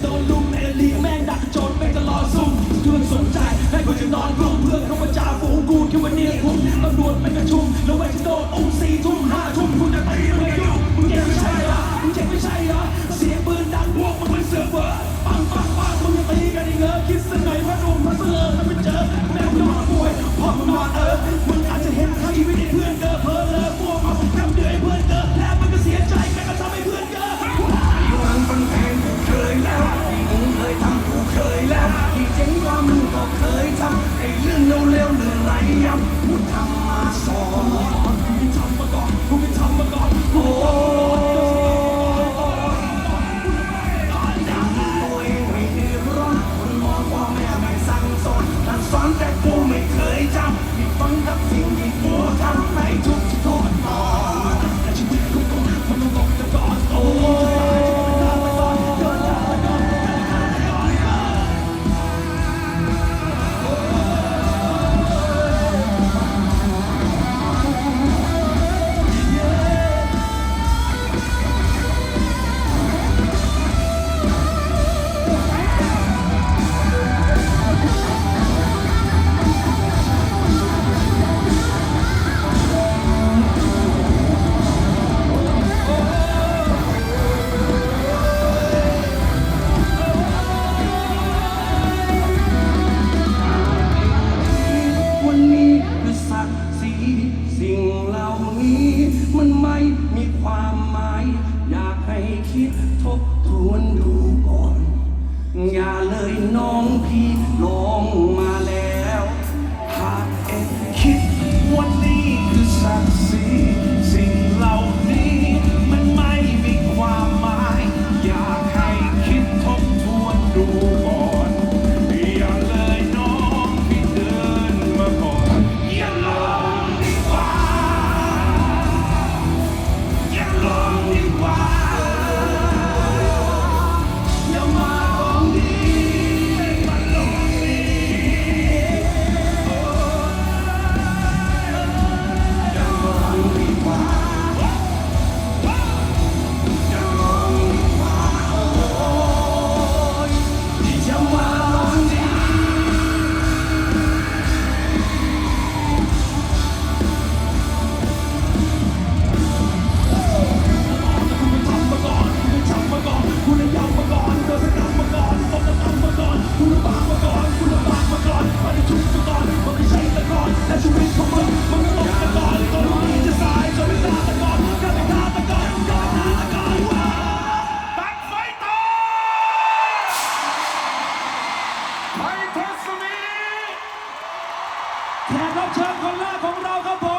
don't lose. ทวนดูก่อน อย่าเลยน้องพี่ลองมาแล้ว